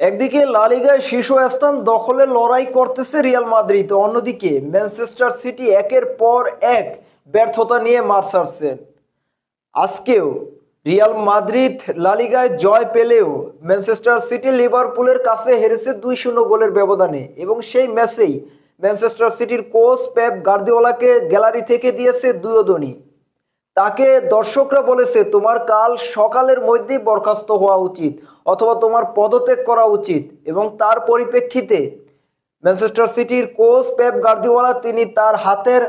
একদিকে লালিগায় শীর্ষ স্থান দখলে লড়াই করতেছে রিয়াল মাদ্রিদ, অন্যদিকে ম্যানচেস্টার সিটি একের পর এক ব্যর্থতা নিয়ে মার সারছে। আজকেও রিয়াল মাদ্রিদ লালিগায় জয় পেলেও ম্যানচেস্টার সিটি লিভারপুলের কাছে হেরেছে দুই শূন্য গোলের ব্যবধানে এবং সেই ম্যাচেই ম্যানচেস্টার সিটির কোচ পেপ গার্দিওলাকে গ্যালারি থেকে দিয়েছে দুই দুয়োদনী তাকে দর্শকরা বলেছে, তোমার কাল সকালের মধ্যেই বরখাস্ত হওয়া উচিত অথবা তোমার পদত্যাগ করা উচিত। এবং তার পরিপ্রেক্ষিতে ম্যানচেস্টার সিটির কোচ পেপ গার্দিওয়ালা তিনি তার হাতের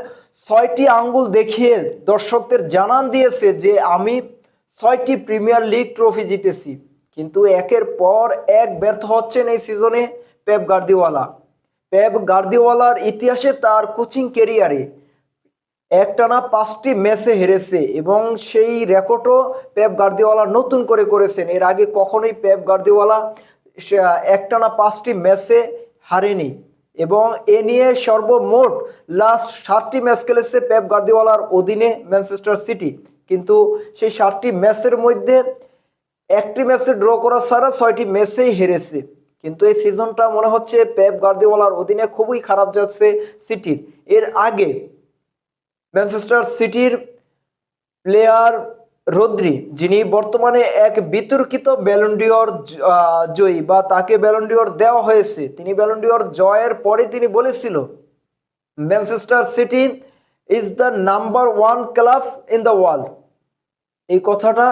ছয়টি আঙ্গুল দেখিয়ে দর্শকদের জানান দিয়েছে যে, আমি ছয়টি প্রিমিয়ার লিগ ট্রফি জিতেছি, কিন্তু একের পর এক ব্যর্থ হচ্ছেন এই সিজনে পেপ গার্দিওয়ালা। পেপ গার্দিওয়ালার ইতিহাসে তার কোচিং কেরিয়ারে একটানা পাঁচটি ম্যাচে হেরেছে এবং সেই রেকর্ডও পেপ গার্দিওয়ালা নতুন করে করেছেন। এর আগে কখনোই পেপ গার্দিওয়ালা একটানা পাঁচটি ম্যাচে হারেনি এবং এ নিয়ে সর্বমোট লাস্ট সাতটি ম্যাচ খেলেছে পেপ গার্দিওয়ালার অধীনে ম্যানচেস্টার সিটি। কিন্তু সেই সাতটি ম্যাচের মধ্যে একটি ম্যাচে ড্র করা ছাড়া ছয়টি ম্যাচেই হেরেছে। কিন্তু এই সিজনটা মনে হচ্ছে পেপ গার্দিওয়ালার অধীনে খুবই খারাপ যাচ্ছে সিটির। এর আগে ম্যানচেস্টার সিটির প্লেয়ার রদ্রি, যিনি বর্তমানে এক বিতর্কিত ব্যালন্ডিওর জয়ী বা তাকে ব্যালন্ডিওর দেওয়া হয়েছে। তিনি ব্যালন্ডিওর জয়ের পরে তিনি বলেছিল, Manchester City is the number one club in the world এই কথাটা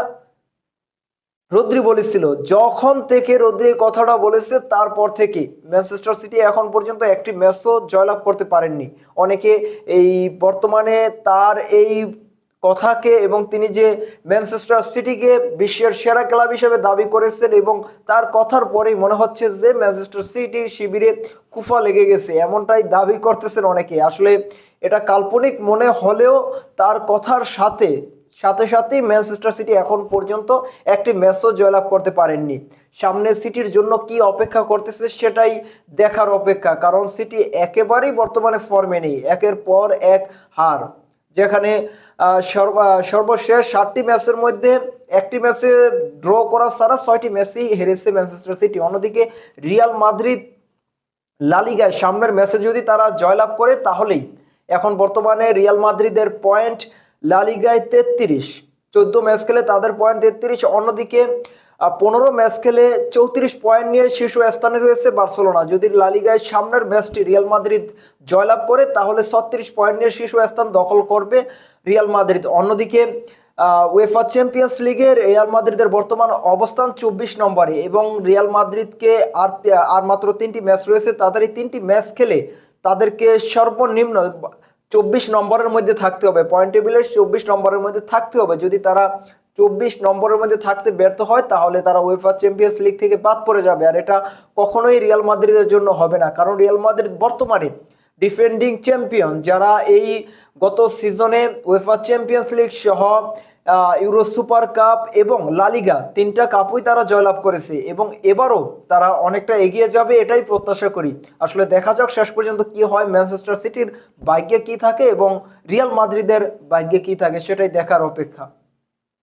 রদ্রি বলেছিল, যখন থেকে রদ্রি এই কথাটা বলেছে, তারপর থেকে ম্যানচেস্টার সিটি এখন পর্যন্ত একটি ম্যাচও জয়লাভ করতে পারেননি। অনেকে এই বর্তমানে তার এই কথাকে এবং তিনি যে ম্যানচেস্টার সিটিকে বিশ্বের সেরা ক্লাব হিসেবে দাবি করেছেন এবং তার কথার পরেই মনে হচ্ছে যে ম্যানচেস্টার সিটির শিবিরে কুফা লেগে গেছে, এমনটাই দাবি করতেছেন অনেকে। আসলে এটা কাল্পনিক মনে হলেও তার কথার সাথে সাথে সাথেই ম্যানচেস্টার সিটি এখন পর্যন্ত একটি ম্যাচও জয়লাভ করতে পারেননি। সামনে সিটির জন্য কি অপেক্ষা করতেছে সেটাই দেখার অপেক্ষা, কারণ সিটি একেবারেই বর্তমানে ফর্মে নেই, একের পর এক হার, যেখানে সর্বশেষ সাতটি ম্যাচের মধ্যে একটি ম্যাচে ড্র করা ছাড়া ছয়টি ম্যাচই হেরেছে ম্যানচেস্টার সিটি। অন্যদিকে রিয়াল মাদ্রিদ লালিগায় সামনের ম্যাচে যদি তারা জয়লাভ করে, তাহলেই এখন বর্তমানে রিয়াল মাদ্রিদের পয়েন্ট লালিগায় তেত্রিশ। চোদ্দ ম্যাচ খেলে তাদের পয়েন্ট তেত্রিশ। অন্যদিকে পনেরো ম্যাচ খেলে চৌত্রিশ পয়েন্ট নিয়ে শীর্ষ স্থানে রয়েছে বার্সেলোনা। যদি লালিগায় সামনের ম্যাচটি রিয়াল মাদ্রিদ জয়লাভ করে, তাহলে ছত্রিশ পয়েন্ট নিয়ে শীর্ষ স্থান দখল করবে রিয়াল মাদ্রিদ। অন্যদিকে ওয়েফা চ্যাম্পিয়ন্স লিগের রিয়াল মাদ্রিদের বর্তমান অবস্থান চব্বিশ নম্বরে এবং রিয়াল মাদ্রিদকে আর আর মাত্র তিনটি ম্যাচ রয়েছে। তাদের এই তিনটি ম্যাচ খেলে তাদেরকে সর্বনিম্ন চব্বিশ নম্বরের মধ্যে থাকতে হবে। পয়েন্ট টেবিলের চব্বিশ নম্বরের মধ্যে থাকতে হবে। যদি তারা চব্বিশ নম্বরের মধ্যে থাকতে ব্যর্থ হয়, তাহলে তারা ওয়েফার চ্যাম্পিয়ন্স লিগ থেকে বাদ পড়ে যাবে। আর এটা কখনোই রিয়াল মাদ্রিদের জন্য হবে না। কারণ রিয়াল মাদ্রিদ বর্তমানে ডিফেন্ডিং চ্যাম্পিয়ন যারা এই গত সিজনে ওয়েফার চ্যাম্পিয়ন্স লিগ সহ ইউরো সুপার কাপ এবং লালিগা তিনটা কাপই তারা জয়লাভ করেছে এবং এবারও তারা অনেকটা এগিয়ে যাবে, এটাই প্রত্যাশা করি। আসলে দেখা যাক শেষ পর্যন্ত কি হয়, ম্যানচেস্টার সিটির ভাগ্যে কি থাকে এবং রিয়াল মাদ্রিদের ভাগ্যে কি থাকে, সেটাই দেখার অপেক্ষা।